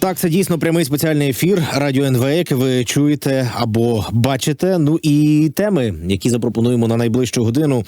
Так, це дійсно прямий спеціальний ефір радіо НВ, який ви чуєте або бачите. Ну і теми, які запропонуємо на найближчу годину.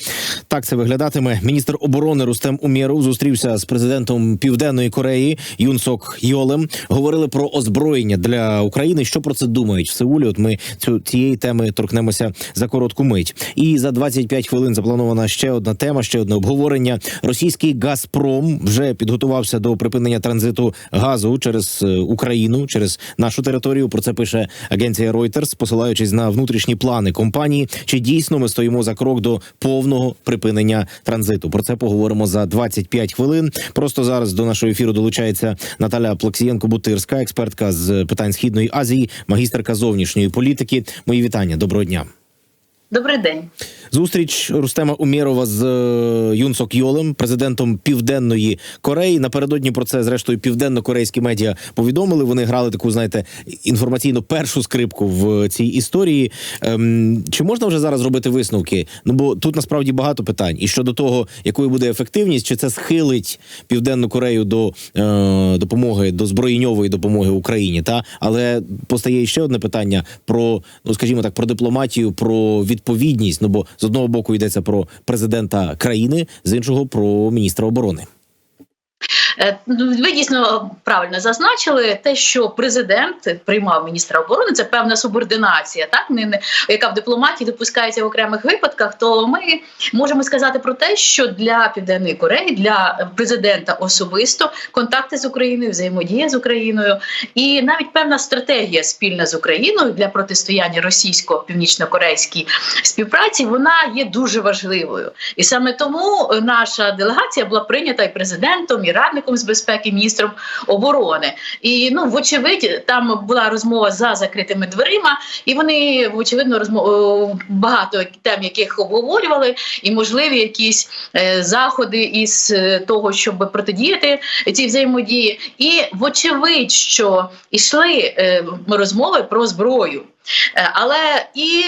Так це виглядатиме. Міністр оборони Рустем Умєров зустрівся з президентом Південної Кореї Юн Йолем. Говорили про озброєння для України. Що про це думають в Сеулі? От ми цю цієї теми торкнемося за коротку мить. І за 25 хвилин запланована ще одна тема, ще одне обговорення. Російський Газпром вже підготувався до припинення транзиту газу через е, Україну, через нашу територію. Про це пише агенція Reuters, посилаючись на внутрішні плани компанії. Чи дійсно ми стоїмо за крок до повного припинення транзиту? Про це поговоримо за 25 хвилин. Просто зараз до нашого ефіру долучається Наталя Плексієнко-Бутирська, експертка з питань східної Азії, магістерка зовнішньої політики. Мої вітання. Доброго дня. Добрий день. Зустріч Рустема Умєрова з е, Юн Сок Йолем, президентом Південної Кореї. Напередодні про це, зрештою, південно-корейські медіа повідомили. Вони грали таку, знаєте, інформаційно першу скрипку в цій історії. Ем, чи можна вже зараз робити висновки? Ну бо тут насправді багато питань. І щодо того, якою буде ефективність, чи це схилить Південну Корею до е, допомоги, до збройньової допомоги Україні? Та але постає ще одне питання про, ну скажімо так, про дипломатію, про відповідність. Ну бо з одного боку йдеться про президента країни, з іншого про міністра оборони. Е, ну, Ви дійсно правильно зазначили те, що президент приймав міністра оборони. Це певна субординація, так не, яка в дипломатії допускається в окремих випадках. То ми можемо сказати про те, що для південної Кореї, для президента особисто контакти з Україною, взаємодія з Україною, і навіть певна стратегія спільна з Україною для протистояння російсько-північно-корейській співпраці, вона є дуже важливою, і саме тому наша делегація була прийнята і президентом, і радником з безпеки, міністром оборони. І ну, вочевидь, там була розмова за закритими дверима, і вони вочевидно розмов багато тем, яких обговорювали, і можливі якісь е, заходи із е, того, щоб протидіяти цій взаємодії. І вочевидь, що йшли е, розмови про зброю. Е, Але і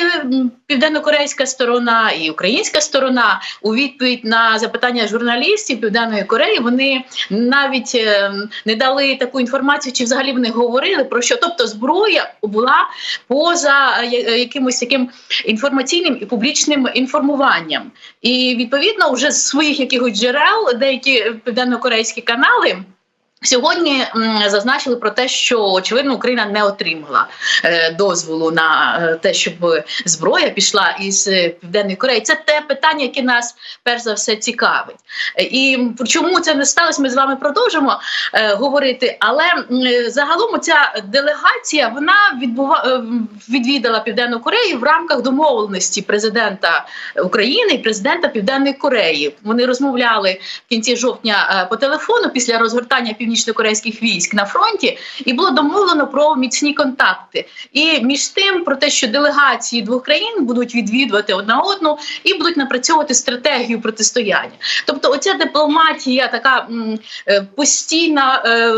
південно-корейська сторона, і українська сторона у відповідь на запитання журналістів Південної Кореї вони навіть е, не дали таку інформацію, чи взагалі вони говорили про що. Тобто зброя була поза е, якимось таким інформаційним і публічним інформуванням. І відповідно, вже з своїх якихось джерел деякі південно-корейські канали. Сьогодні зазначили про те, що очевидно Україна не отримала е, дозволу на е, те, щоб зброя пішла із е, південної Кореї. Це те питання, яке нас перш за все цікавить. І чому це не сталося? Ми з вами продовжимо говорити. Але загалом ця делегація вона відбува відвідала Південну Корею в рамках домовленості президента України і президента Південної Кореї. Вони розмовляли в кінці жовтня по телефону після розгортання північно-корейських військ на фронті, і було домовлено про міцні контакти. І між тим про те, що делегації двох країн будуть відвідувати одна одну і будуть напрацьовувати стратегію протистояння. Тобто, оця дипломатія, така е, постійна е,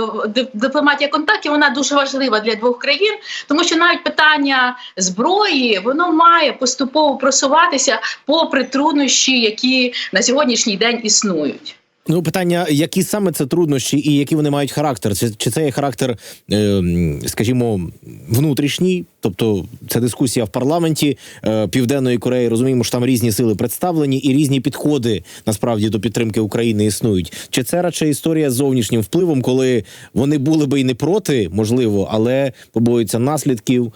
дипломатія контактів, вона дуже важлива для двох країн, тому що навіть питання зброї воно має поступово просуватися попри труднощі, які на сьогоднішній день існують. Ну, питання, які саме це труднощі і які вони мають характер? Чи, чи це є характер, е, скажімо, внутрішній? Тобто це дискусія в парламенті е, Південної Кореї. Розуміємо, що там різні сили представлені і різні підходи насправді до підтримки України існують. Чи це радше історія з зовнішнім впливом, коли вони були би і не проти, можливо, але побоюються наслідків,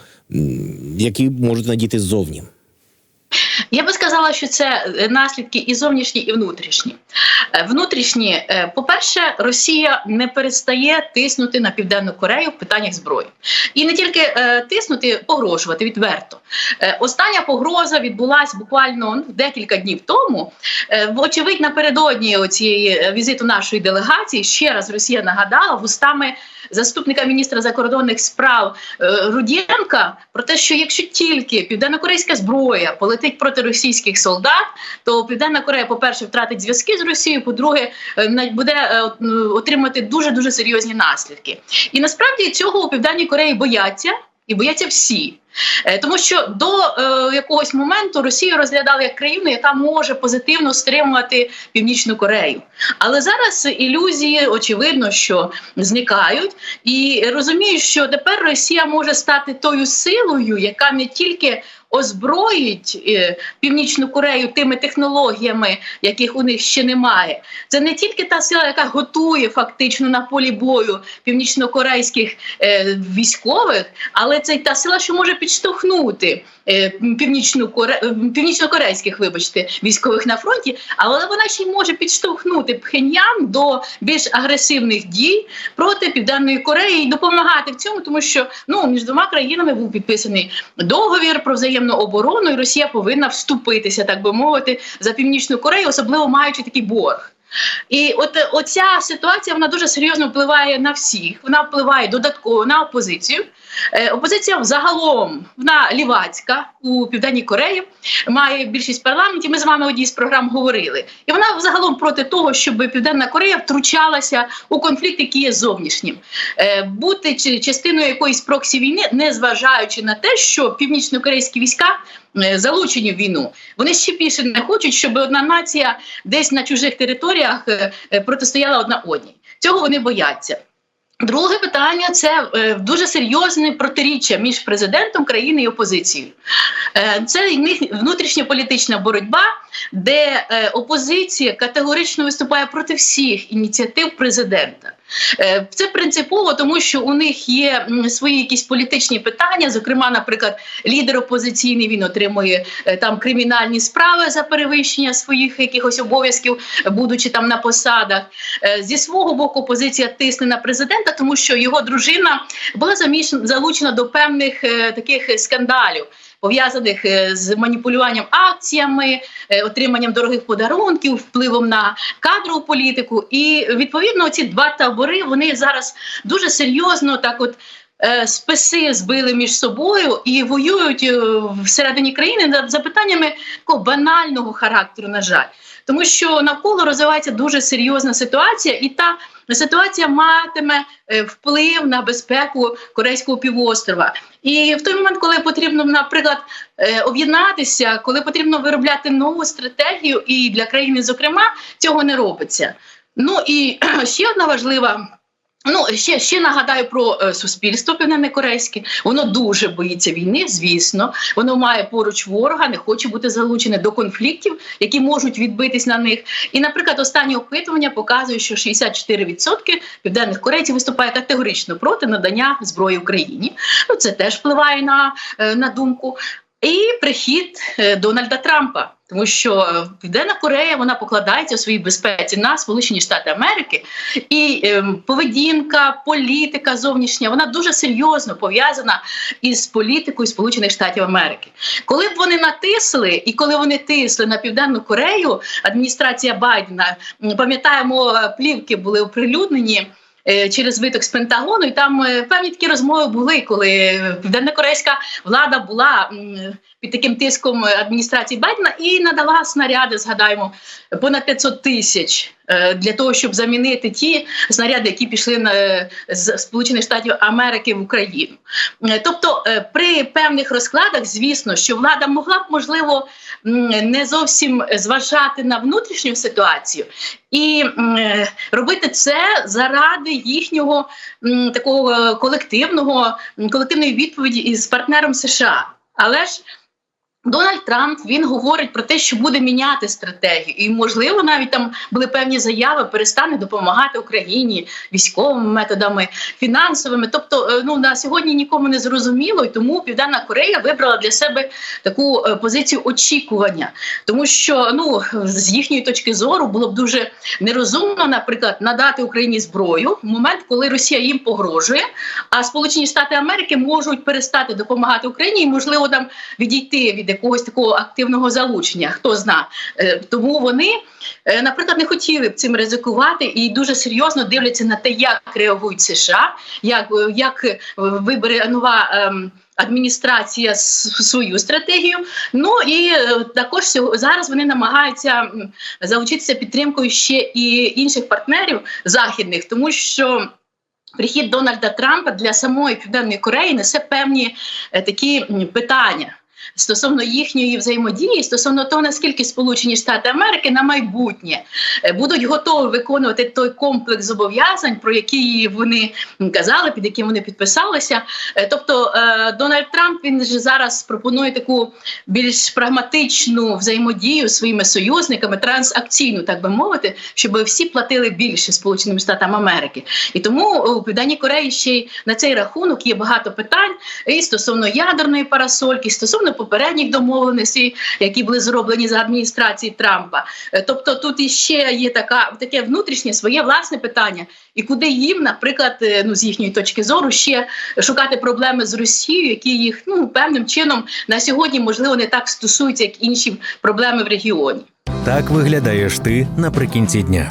які можуть надіти ззовні? Я би сказала, що це е, наслідки і зовнішні, і внутрішні. Е, Внутрішні, е, по-перше, Росія не перестає тиснути на Південну Корею в питаннях зброї. І не тільки тиснути, погрожувати відверто. Остання погроза відбулася буквально ну, декілька днів тому. Вочевидь, напередодні цієї візиту нашої делегації ще раз Росія нагадала вустами заступника міністра закордонних справ Рудєнка про те, що якщо тільки південнокорейська зброя полетить проти російських солдат, то Південна Корея, по-перше, втратить зв'язки з Росією, по-друге, е, буде е, отримати дуже дуже серйозні наслідки. І насправді цього у Південній Кореї бояться. І бояться всі. Е, Тому що до е, якогось моменту Росію розглядали як країну, яка може позитивно стримувати Північну Корею. Але зараз ілюзії очевидно, що зникають, і розуміють, що тепер Росія може стати тою силою, яка не тільки озброїть е, Північну Корею тими технологіями, яких у них ще немає. Це не тільки та сила, яка готує фактично на полі бою північнокорейських е, військових, але це та сила, що може підштовхнути е, північну Коре... е, північнокорейських, вибачте, військових на фронті, але вона ще й може підштовхнути Пхеньян до більш агресивних дій проти Південної Кореї і допомагати в цьому, тому що ну між двома країнами був підписаний договір про взаємну оборону, і Росія повинна вступитися, так би мовити, за північну Корею, особливо маючи такий борг. І от е, оця ситуація вона дуже серйозно впливає на всіх. Вона впливає додатково на опозицію. Е, опозиція взагалом вона лівацька у південній Кореї, має більшість в парламенті. Ми з вами одній з програм говорили, і вона взагалом проти того, щоб Південна Корея втручалася у конфлікт, який є зовнішнім, е, бути частиною якоїсь проксі війни, не зважаючи на те, що північно-корейські війська. е, Залучені в війну, вони ще більше не хочуть, щоб одна нація десь на чужих територіях протистояла одна одній. Цього вони бояться. Друге питання це е, дуже серйозне протиріччя між президентом країни і опозицією. Е, це їх внутрішня політична боротьба, де е, опозиція категорично виступає проти всіх ініціатив президента. Е, Це принципово, тому що у них є свої якісь політичні питання. Зокрема, наприклад, лідер опозиційний він отримує е, там кримінальні справи за перевищення своїх якихось обов'язків, будучи там на посадах. Зі свого боку, опозиція тисне на президента, тому що його дружина була залучена до певних таких скандалів. Пов'язаних е, з маніпулюванням акціями, е, отриманням дорогих подарунків, впливом на кадрову політику, і відповідно ці два табори вони зараз дуже серйозно так, от списи збили між собою і воюють е, всередині країни над запитаннями такого банального характеру, на жаль, тому що навколо розвивається дуже серйозна ситуація, і та ситуація матиме е, вплив на безпеку Корейського півострова. І в той момент, коли потрібно, наприклад, е, об'єднатися, коли потрібно виробляти нову стратегію, і для країни, зокрема, цього не робиться. Ну і ще одна важлива. Ну, ще, ще нагадаю про е, суспільство південно-корейське. Воно дуже боїться війни, звісно. Воно має поруч ворога, не хоче бути залучене до конфліктів, які можуть відбитись на них. І, наприклад, останнє опитування показує, що 64% південних корейців виступає категорично проти надання зброї Україні. Ну, це теж впливає на, е, на думку. І прихід е, Дональда Трампа, тому що е, Південна Корея вона покладається у своїй безпеці на Сполучені Штати Америки, і ем, поведінка, політика зовнішня вона дуже серйозно пов'язана із політикою Сполучених Штатів Америки. Коли б вони натисли, і коли вони тисли на Південну Корею, адміністрація Байдена пам'ятаємо, е, плівки були оприлюднені. Е, Через виток з Пентагону, і там е, певні такі розмови були, коли південно-корейська влада була під таким тиском адміністрації Байдена і надала снаряди, згадаємо, понад 500 тисяч для того, щоб замінити ті снаряди, які пішли на е, з Сполучених Штатів Америки в Україну. Е, Тобто, е, при певних розкладах, звісно, що влада могла б можливо не зовсім зважати на внутрішню ситуацію і е, робити це заради їхнього такого е, колективного колективної відповіді із партнером США. Але ж Дональд Трамп він говорить про те, що буде міняти стратегію, і можливо навіть там були певні заяви, перестане допомагати Україні військовими методами, фінансовими. Тобто, е, ну на сьогодні нікому не зрозуміло, і тому Південна Корея вибрала для себе таку е, позицію очікування, тому що ну з їхньої точки зору було б дуже нерозумно, наприклад, надати Україні зброю в момент, коли Росія їм погрожує, а Сполучені Штати Америки можуть перестати допомагати Україні і можливо там відійти від якогось такого активного залучення. Хто зна, Е, тому вони, е, наприклад, не хотіли б цим ризикувати і дуже серйозно дивляться на те, як реагують США, як, як вибере нова. ем, Адміністрація свою стратегію. Ну і е, також зараз вони намагаються залучитися підтримкою ще і інших партнерів західних, тому що прихід Дональда Трампа для самої Південної Кореї несе певні такі питання. Стосовно їхньої взаємодії, стосовно того, наскільки Сполучені Штати Америки на майбутнє е, будуть готові виконувати той комплекс зобов'язань, про які вони казали, під яким вони підписалися. Е, Тобто е, Дональд Трамп він ж зараз пропонує таку більш прагматичну взаємодію своїми союзниками, трансакційну, так би мовити, щоб всі платили більше Сполученим Штатам Америки. І тому у Південній Кореї ще на цей рахунок є багато питань і стосовно ядерної парасольки, і стосовно попередніх домовленостей, які були зроблені за адміністрації Трампа. Е, Тобто тут іще є така таке внутрішнє своє власне питання, і куди їм, наприклад, е, ну з їхньої точки зору, ще шукати проблеми з Росією, які їх ну певним чином на сьогодні можливо не так стосуються, як інші проблеми в регіоні. Так виглядаєш ти наприкінці дня.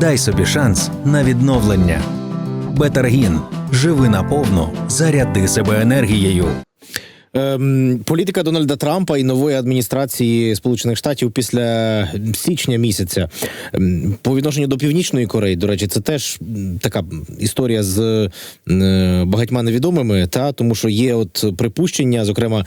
Дай собі шанс на відновлення. Бетаргін. Живи наповну, заряди себе енергією. Ем, політика Дональда Трампа і нової адміністрації Сполучених Штатів після січня місяця ем, по відношенню до Північної Кореї, до речі, це теж така історія з е, багатьма невідомими, та тому що є от припущення, зокрема,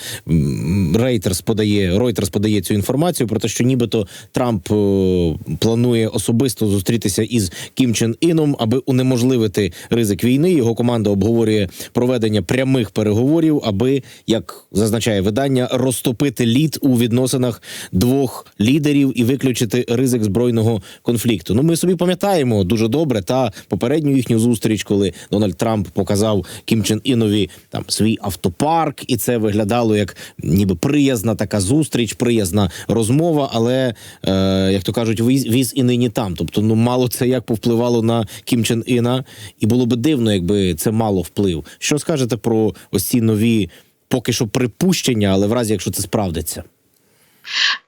Reuters подає Reuters подає цю інформацію про те, що нібито Трамп е, планує особисто зустрітися із Кім Чен Іном, аби унеможливити ризик війни. Його команда обговорює проведення прямих переговорів, аби як зазначає видання, розтопити лід у відносинах двох лідерів і виключити ризик збройного конфлікту. Ну, ми собі пам'ятаємо дуже добре та попередню їхню зустріч, коли Дональд Трамп показав Кім Чен Інові там свій автопарк, і це виглядало як ніби приязна така зустріч, приязна розмова. Але е, як то кажуть, віз, віз і нині там. Тобто, ну мало це як повпливало на Кім Чен Іна, і було би дивно, якби це мало вплив. Що скажете про ось ці нові? Поки що припущення, але в разі, якщо це справдиться.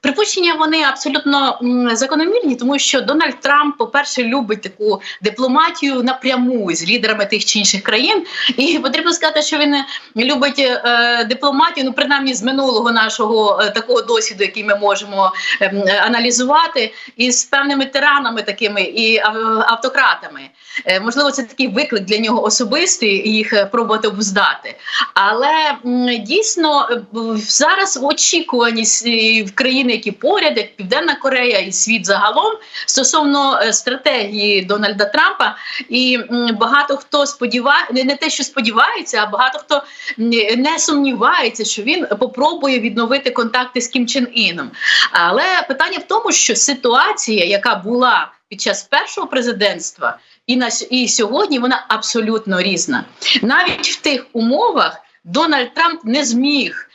Припущення вони абсолютно закономірні, тому що Дональд Трамп, по-перше, любить таку дипломатію напряму з лідерами тих чи інших країн. І потрібно сказати, що він любить е, дипломатію, ну принаймні з минулого нашого е, такого досвіду, який ми можемо е, аналізувати, і з певними тиранами такими і автократами. Е, можливо, це такий виклик для нього особистий їх е, пробувати обуздати. Але м, дійсно е, зараз с- і в країни, які поряд, як Південна Корея і світ загалом, стосовно е, стратегії Дональда Трампа, і багато хто сподіває, не, те, що сподівається, а багато хто не сумнівається, що він попробує відновити контакти з Кім Чен Іном. Але питання в тому, що ситуація, яка була під час першого президентства, і на і сьогодні вона абсолютно різна. Навіть в тих умовах Дональд Трамп не зміг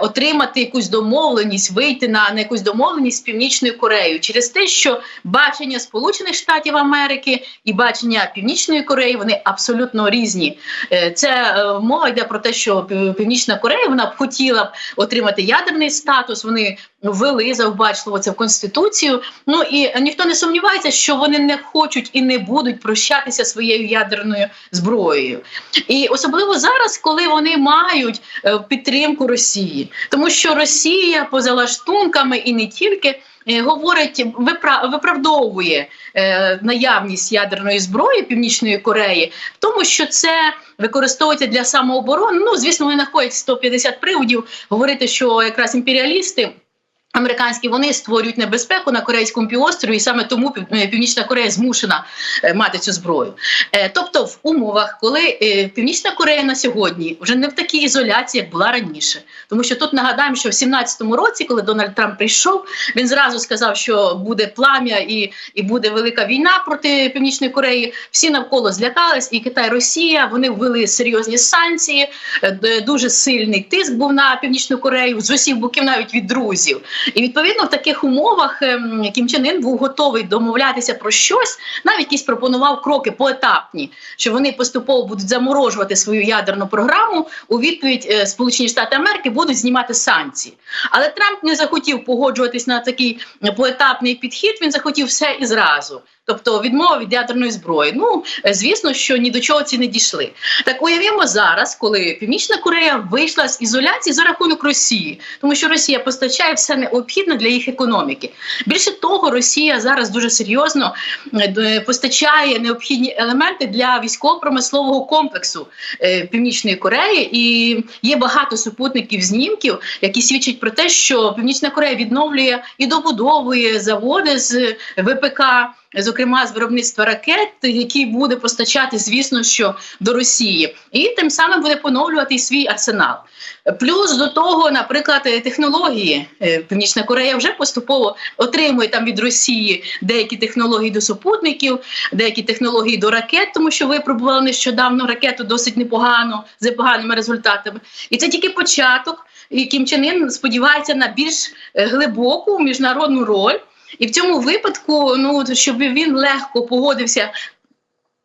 отримати якусь домовленість, вийти на, на якусь домовленість з Північною Кореєю через те, що бачення Сполучених Штатів Америки і бачення Північної Кореї вони абсолютно різні. Е, це е, мова йде про те, що Північна Корея вона б хотіла б отримати ядерний статус. Вони ввели завбачливо це в конституцію. Ну і ніхто не сумнівається, що вони не хочуть і не будуть прощатися своєю ядерною зброєю. І особливо зараз, коли вони мають е, підтримку Росії, тому що Росія поза лаштунками і не тільки. е, Говорить, випра- виправдовує е, наявність ядерної зброї Північної Кореї, тому що це використовується для самооборони. Ну звісно, вони знаходять 150 приводів говорити, що якраз імперіалісти. Американські вони створюють небезпеку на корейському півострові, і саме тому е, Північна Корея змушена е, мати цю зброю. Е, Тобто, в умовах, коли Північна Корея на сьогодні вже не в такій ізоляції, як була раніше, тому що тут нагадаємо, що в 17-му році, коли Дональд Трамп прийшов, він зразу сказав, що буде плам'я і, і буде велика війна проти Північної Кореї. Всі навколо злякались, і Китай, Росія вони ввели серйозні санкції. Дуже сильний тиск був на Північну Корею з усіх боків, навіть від друзів. І відповідно в таких умовах ем, Кім Чен Ін був готовий домовлятися про щось, навіть якісь пропонував кроки поетапні, що вони поступово будуть заморожувати свою ядерну програму. У відповідь е, Сполучені Штати Америки будуть знімати санкції. Але Трамп не захотів погоджуватись на такий поетапний підхід. Він захотів все і зразу. Тобто відмова від ядерної зброї. Ну е, звісно, що ні до чого ці не дійшли. Так уявімо зараз, коли Північна Корея вийшла з ізоляції за рахунок Росії, тому що Росія постачає все необхідне для їх економіки. Більше того, Росія зараз дуже серйозно е, постачає необхідні елементи для військово-промислового комплексу е, Північної Кореї, і є багато супутників знімків, які свідчать про те, що Північна Корея відновлює і добудовує заводи з ВПК. Зокрема, з виробництва ракет, які буде постачати, звісно, що до Росії, і тим самим буде поновлювати свій арсенал. Плюс до того, наприклад, технології Е, Північна Корея вже поступово отримує там від Росії деякі технології до супутників, деякі технології до ракет, тому що випробували нещодавно ракету досить непогано з поганими результатами. І це тільки початок. І Кім Чен Ін сподівається на більш е, глибоку міжнародну роль. І в цьому випадку, ну щоб він легко погодився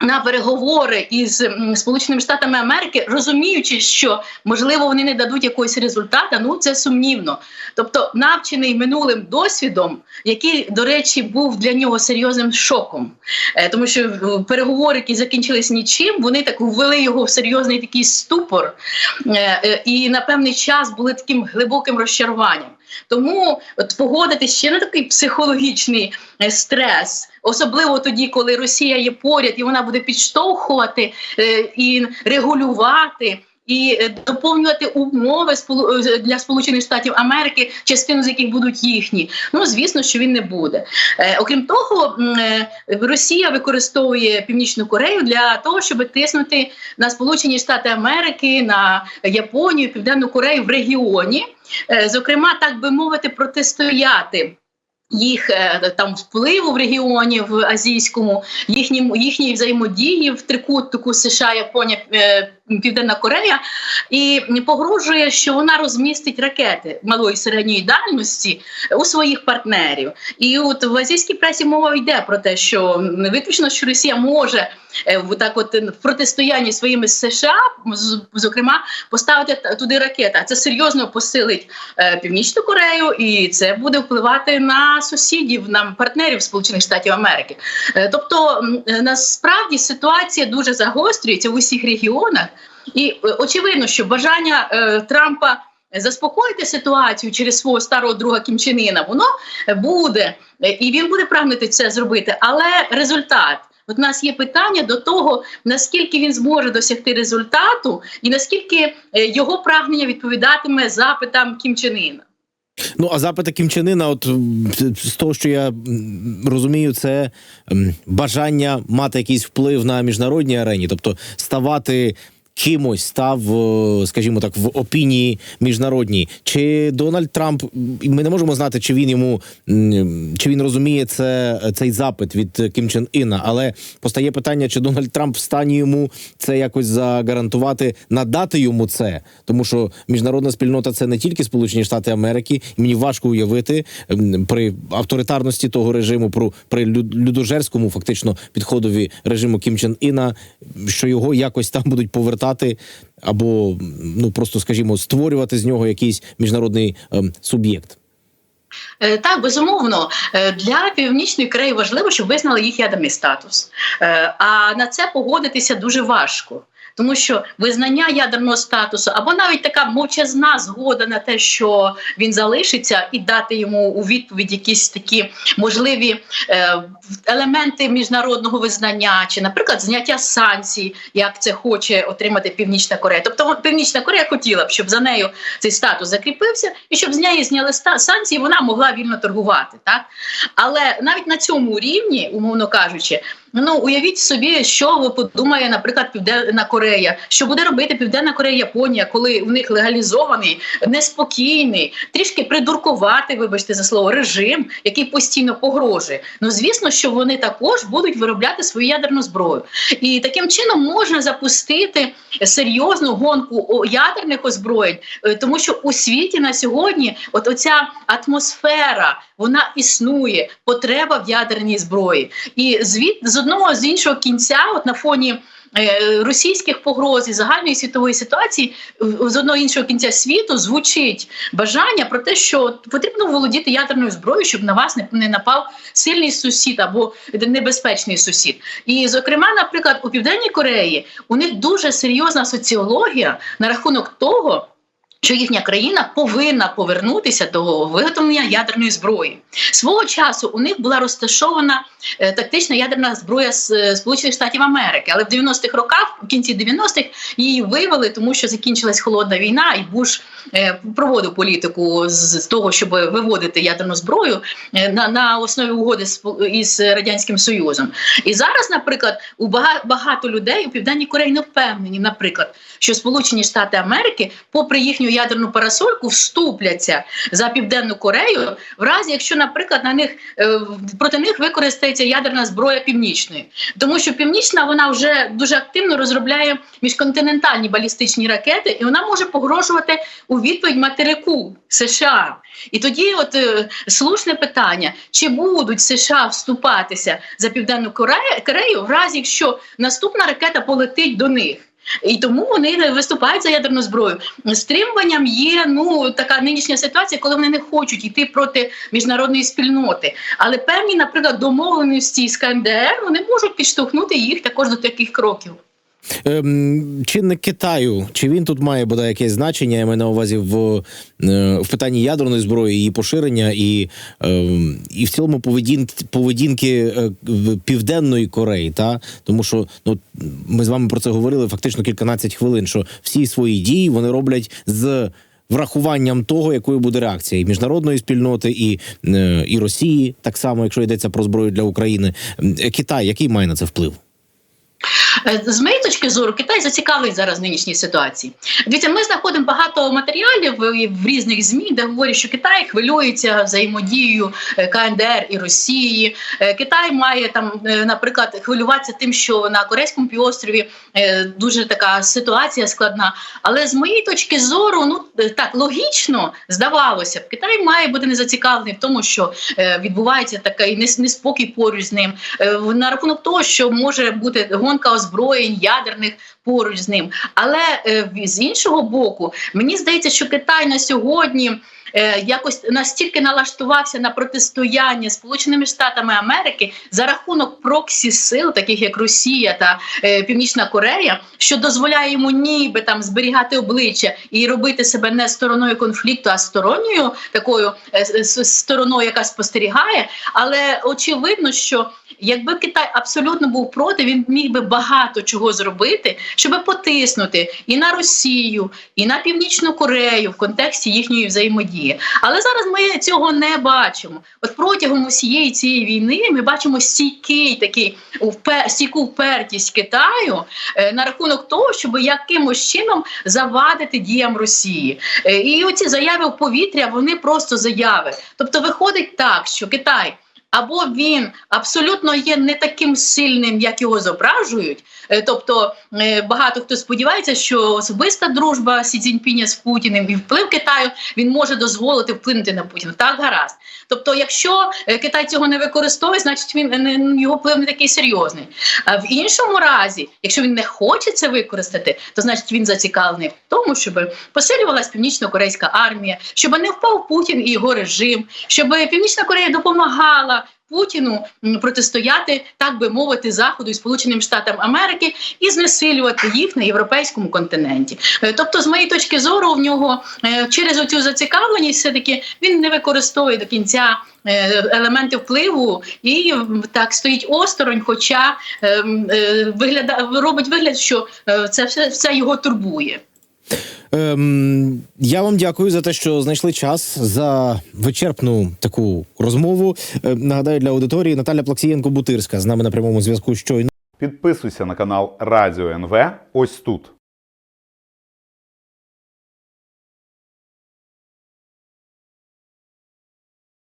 на переговори із Сполученими Штатами Америки, розуміючи, що можливо вони не дадуть якогось результату, ну це сумнівно. Тобто, навчений минулим досвідом, який, до речі, був для нього серйозним шоком, Е, тому що переговори, які закінчились нічим, вони так ввели його в серйозний такий ступор, е, е, і на певний час були таким глибоким розчаруванням. Тому от погодитись ще на такий психологічний е, стрес, особливо тоді, коли Росія є поряд, і вона буде підштовхувати е, і регулювати. І е, доповнювати умови е, для Сполучених Штатів Америки, частину з яких будуть їхні. Ну звісно, що він не буде. Е, окрім того, Росія використовує Північну Корею для того, щоб тиснути на Сполучені Штати Америки, на Японію, Південну Корею в регіоні, зокрема, так би мовити, протистояти. Їх е, там впливу в регіоні в азійському, їхнім їхній взаємодії в трикутнику США, Японія, е, Південна Корея, і погрожує, що вона розмістить ракети малої і середньої дальності у своїх партнерів. І от в азійській пресі мова йде про те, що не виключно, що Росія може так, от в протистоянні своїми США, зокрема, поставити туди ракети. Це серйозно посилить е, Північну Корею, і це буде впливати на сусідів, на партнерів Сполучених Штатів Америки. Е, Тобто, е, насправді ситуація дуже загострюється в усіх регіонах, і е, очевидно, що бажання е, Трампа. Заспокоїти ситуацію через свого старого друга Кім Чен Іна, воно е, буде, е, і він буде прагнути це зробити. Але результат От у нас є питання до того, наскільки він зможе досягти результату, і наскільки е, його прагнення відповідатиме запитам Кім Чен Іна. Ну а запити Кім Чен Ына, от з того, що я розумію, це бажання мати якийсь вплив на міжнародній арені, тобто ставати. Кимось став, е, скажімо так, в опінії міжнародній. Чи Дональд Трамп ми не можемо знати, чи він йому чи він розуміє це цей запит від Кім Чен Іна, але постає питання, чи Дональд Трамп в стані йому це якось загарантувати, надати йому це, тому що міжнародна спільнота це не тільки Сполучені Штати Америки, і мені важко уявити при авторитарності того режиму, про при лю- людожерському фактично підходові режиму Кім Чен Іна, що його якось там будуть повертати або ну просто скажімо створювати з нього якийсь міжнародний ем, суб'єкт. Е, Так, безумовно, Е, для північної країни важливо, щоб визнали їх ядерний статус. Е, А на це погодитися дуже важко. Тому що визнання ядерного статусу, або навіть така мовчазна згода на те, що він залишиться, і дати йому у відповідь якісь такі можливі е, елементи міжнародного визнання, чи, наприклад, зняття санкцій, як це хоче отримати Північна Корея. Тобто Північна Корея хотіла б, щоб за нею цей статус закріпився, і щоб з неї зняли санкції, вона могла вільно торгувати. Так? Але навіть на цьому рівні, умовно кажучи, ну уявіть собі, що подумає, наприклад, Південна Корея, що буде робити Південна Корея, Японія, коли у них легалізований, неспокійний, трішки придуркуватий, вибачте за слово, режим, який постійно погрожує. Ну звісно, що вони також будуть виробляти свою ядерну зброю, і таким чином можна запустити серйозну гонку ядерних озброєнь, е, тому що у світі на сьогодні, от оця атмосфера, вона існує, потреба в ядерній зброї. І звід з одного з іншого кінця, от на фоні е, російських погроз і загальної світової ситуації з одного іншого кінця світу звучить бажання про те, що потрібно володіти ядерною зброєю, щоб на вас не, не напав сильний сусід або небезпечний сусід. І, зокрема, наприклад, у Південній Кореї у них дуже серйозна соціологія на рахунок того. Що їхня країна повинна повернутися до виготовлення ядерної зброї свого часу. У них була розташована е, тактична ядерна зброя з е, Сполучених Штатів Америки, але в 90-х роках, в кінці 90-х, її вивели, тому що закінчилась холодна війна, і Буш е, проводив політику з, того, щоб виводити ядерну зброю на, на основі угоди із радянським союзом. І зараз, наприклад, у багато людей у південній Кореї не впевнені, наприклад, що Сполучені Штати Америки, попри їхню ядерну парасольку, вступляться за південну Корею, в разі якщо, наприклад, на них е, проти них використається ядерна зброя північної, тому що північна вона вже дуже активно розробляє міжконтинентальні балістичні ракети, і вона може погрожувати у відповідь материку США. І тоді, от е, слушне питання: чи будуть США вступатися за південну Корею, в разі якщо наступна ракета полетить до них? І тому вони виступають за ядерну зброю. Стримуванням є ну така нинішня ситуація, коли вони не хочуть йти проти міжнародної спільноти. Але певні, наприклад, домовленості з КНДР вони можуть підштовхнути їх також до таких кроків. Ем, чинник Китаю, чи він тут має бодай якесь значення? Я маю на увазі в, е, в питанні ядерної зброї, її поширення і, ем, і в цілому поведінки, поведінки е, Південної Кореї, та тому що ну ми з вами про це говорили фактично кільканадцять хвилин. Що всі свої дії вони роблять з. Врахуванням того, якою буде реакція і міжнародної спільноти, і, е, і Росії, так само, якщо йдеться про зброю для України, Китай, який має на це вплив? Е, З моєї точки зору, Китай зацікавлений зараз нинішній ситуації. Дивіться, ми знаходимо багато матеріалів в різних змі, де говорять, що Китай хвилюється взаємодією е, КНДР і Росії. Е, Китай має там, наприклад, хвилюватися тим, що на Корейському півострові дуже така ситуація складна. Але з моєї точки зору, ну так логічно здавалося б, Китай має бути не зацікавлений в тому, що відбувається такий неспокій поруч з ним. На рахунок того, що може бути гонка озброєнь ядерних поруч з ним. Але е, з іншого боку, мені здається, що Китай на сьогодні. Е, Якось настільки налаштувався на протистояння Сполученими Штатами Америки за рахунок проксі сил, таких як Росія та е, Північна Корея, що дозволяє йому ніби там зберігати обличчя і робити себе не стороною конфлікту, а сторонньою такою е, стороною, яка спостерігає. Але очевидно, що якби Китай абсолютно був проти, він міг би багато чого зробити, щоб потиснути і на Росію, і на Північну Корею в контексті їхньої взаємодії. Але зараз ми цього не бачимо. От протягом усієї цієї війни ми бачимо стійкий такий стійку впертість Китаю е, на рахунок того, щоб якимось чином завадити діям Росії. Е, І оці заяви в повітря вони просто заяви. Тобто виходить так, що Китай. Або він абсолютно є не таким сильним, як його зображують. Е, Тобто е, багато хто сподівається, що особиста дружба Сі Цзіньпіня з Путіним і вплив Китаю він може дозволити вплинути на Путіна. Так гаразд. Тобто, якщо е, Китай цього не використовує, значить він його вплив не такий серйозний. А в іншому разі, якщо він не хоче це використати, то значить він зацікавлений в тому, щоб посилювалась північно-корейська армія, щоб не впав Путін і його режим, щоб Північна Корея допомагала. Путіну протистояти, так би мовити, заходу і Сполученим Штатам Америки і знесилювати їх на європейському континенті. Е, Тобто, з моєї точки зору, в нього е, через оцю зацікавленість, все таки він не використовує до кінця е, елементи впливу і так стоїть осторонь, хоча е, е, вигляда робить вигляд, що це все, все його турбує. Ем, я вам дякую за те, що знайшли час за вичерпну таку розмову. Ем, нагадаю для аудиторії Наталя Плаксієнко Бутирська з нами на прямому зв'язку щойно. Підписуйся на канал Радіо НВ ось тут.